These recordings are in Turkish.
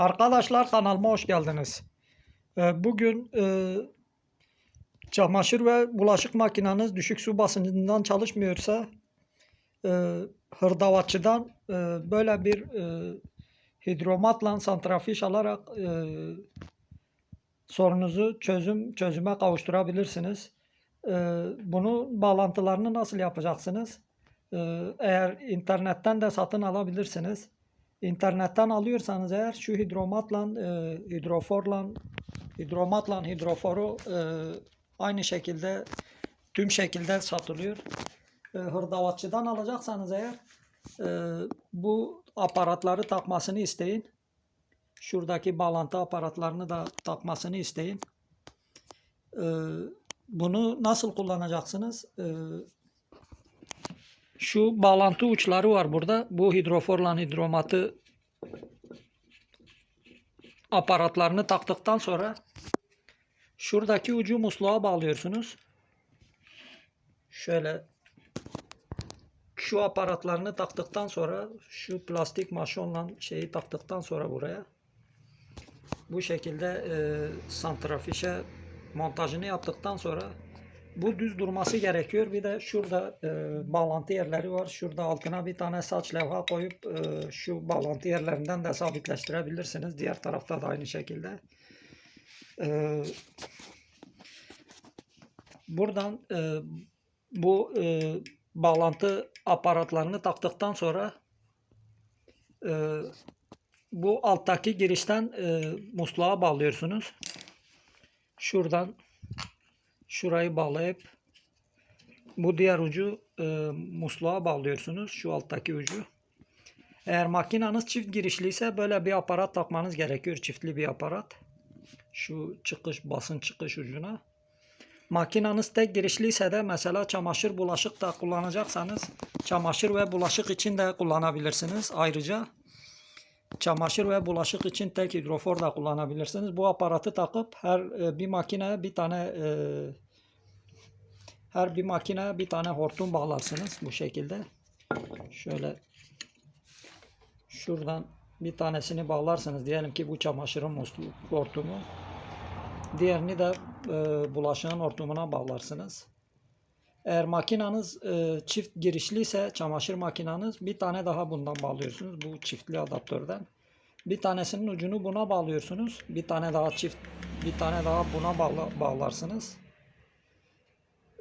Arkadaşlar kanalıma hoş geldiniz. Ee, Bugün e, çamaşır ve bulaşık makineniz düşük su basıncından çalışmıyorsa e, hırdavatçıdan e, böyle bir e, hidromatla santrafiş alarak e, sorunuzu çözüm çözüme kavuşturabilirsiniz. E, bunu bağlantılarını nasıl yapacaksınız? E, eğer internetten de satın alabilirsiniz. İnternetten alıyorsanız eğer şu hidromatla, e, hidroforla, hidromatla hidroforu e, aynı şekilde tüm şekilde satılıyor. E, hırdavatçıdan alacaksanız eğer e, bu aparatları takmasını isteyin. Şuradaki bağlantı aparatlarını da takmasını isteyin. E, bunu nasıl kullanacaksınız? E, şu bağlantı uçları var burada. Bu hidroforla hidromatı aparatlarını taktıktan sonra şuradaki ucu musluğa bağlıyorsunuz. Şöyle şu aparatlarını taktıktan sonra şu plastik maşonla şeyi taktıktan sonra buraya bu şekilde e, santrafişe montajını yaptıktan sonra bu düz durması gerekiyor. Bir de şurada e, bağlantı yerleri var. Şurada altına bir tane saç levha koyup e, şu bağlantı yerlerinden de sabitleştirebilirsiniz. Diğer tarafta da aynı şekilde. E, buradan e, bu e, bağlantı aparatlarını taktıktan sonra e, bu alttaki girişten e, musluğa bağlıyorsunuz. Şuradan şurayı bağlayıp bu diğer ucu e, musluğa bağlıyorsunuz. Şu alttaki ucu. Eğer makinanız çift girişliyse böyle bir aparat takmanız gerekiyor. Çiftli bir aparat. Şu çıkış basın çıkış ucuna. Makinanız tek girişliyse de mesela çamaşır bulaşık da kullanacaksanız çamaşır ve bulaşık için de kullanabilirsiniz. Ayrıca çamaşır ve bulaşık için tek hidrofor da kullanabilirsiniz. Bu aparatı takıp her e, bir makineye bir tane e, her bir makineye bir tane hortum bağlarsınız bu şekilde. Şöyle şuradan bir tanesini bağlarsınız. Diyelim ki bu çamaşırın musluğu hortumu. Diğerini de e, bulaşığın hortumuna bağlarsınız. Eğer makinanız e, çift girişliyse çamaşır makinanız bir tane daha bundan bağlıyorsunuz. Bu çiftli adaptörden. Bir tanesinin ucunu buna bağlıyorsunuz. Bir tane daha çift bir tane daha buna bağla, bağlarsınız.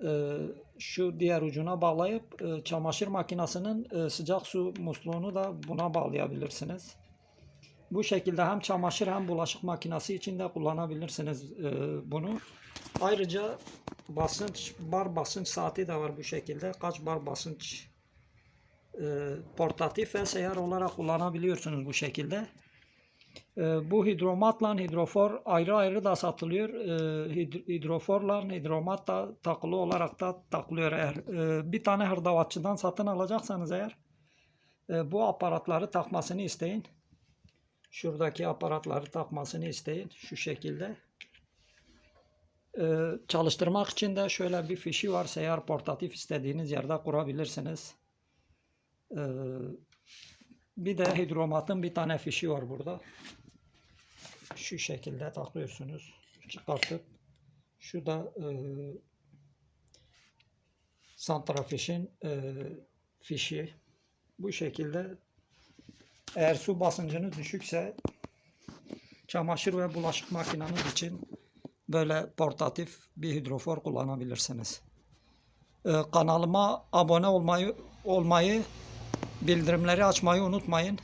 E, şu diğer ucuna bağlayıp e, çamaşır makinesinin e, sıcak su musluğunu da buna bağlayabilirsiniz. Bu şekilde hem çamaşır hem bulaşık makinesi için de kullanabilirsiniz e, bunu. Ayrıca basınç bar basınç saati de var bu şekilde. Kaç bar basınç e, portatif ve seyyar olarak kullanabiliyorsunuz bu şekilde. E, bu hidromatla hidrofor ayrı ayrı da satılıyor. E, hid- hidroforla hidromat da takılı olarak da takılıyor. Eğer e, bir tane hırdavatçıdan satın alacaksanız eğer e, bu aparatları takmasını isteyin. Şuradaki aparatları takmasını isteyin. Şu şekilde. Ee, çalıştırmak için de şöyle bir fişi var. Seyyar portatif istediğiniz yerde kurabilirsiniz. Ee, bir de hidromatın bir tane fişi var burada. Şu şekilde takıyorsunuz. Çıkartıp şu da e, santrafişin e, fişi. Bu şekilde eğer su basıncınız düşükse çamaşır ve bulaşık makineniz için böyle portatif bir hidrofor kullanabilirsiniz. Ee, kanalıma abone olmayı olmayı bildirimleri açmayı unutmayın.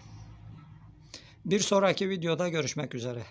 Bir sonraki videoda görüşmek üzere.